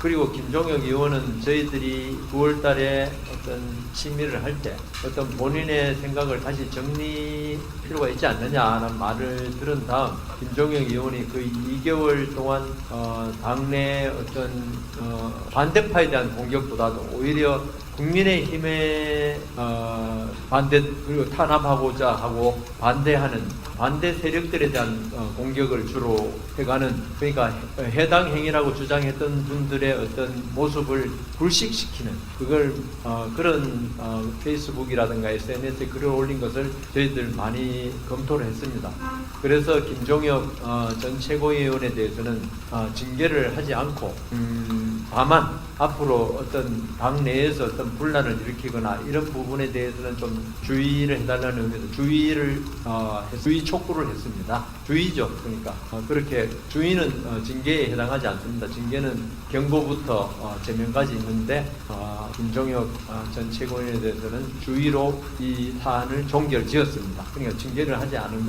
그리고 김종혁 의원은 저희들이 9월 달에 어떤 심의를 할 때 어떤 본인의 생각을 다시 정리 필요가 있지 않느냐는 말을 들은 다음 김종혁 의원이 그 2개월 동안 어, 당내 어떤 어, 반대파에 대한 공격보다도 오히려 국민의힘에 어, 반대 그리고 탄압하고자 하고 반대하는 반대 세력들에 대한 어, 공격을 주로 해가는 그러니까 해- 해당 행위라고 주장했던 분들의 어떤 모습을 불식시키는 그걸 어, 그런 어, 페이스북이라든가 SNS에 글을 올린 것을 저희들 많이 검토를 했습니다. 그래서 김종혁 어, 전 최고위원에 대해서는 어, 징계를 하지 않고 음, 다만 앞으로 어떤 당 내에서 어떤 분란을 일으키거나 이런 부분에 대해서는 좀 주의를 해달라는 의미에서 주의를 어, 했- 주의 촉구를 했습니다. 주의죠. 그러니까 어, 그렇게 주의는 어, 징계에 해당하지 않습니다. 징계는 경고부터 어, 제명까지 있는데 어, 김종혁 어, 전 최고위원에 대해서는 주의로 이 사안을 종결 지었습니다. 그러니까 징계를 하지 않은 거죠.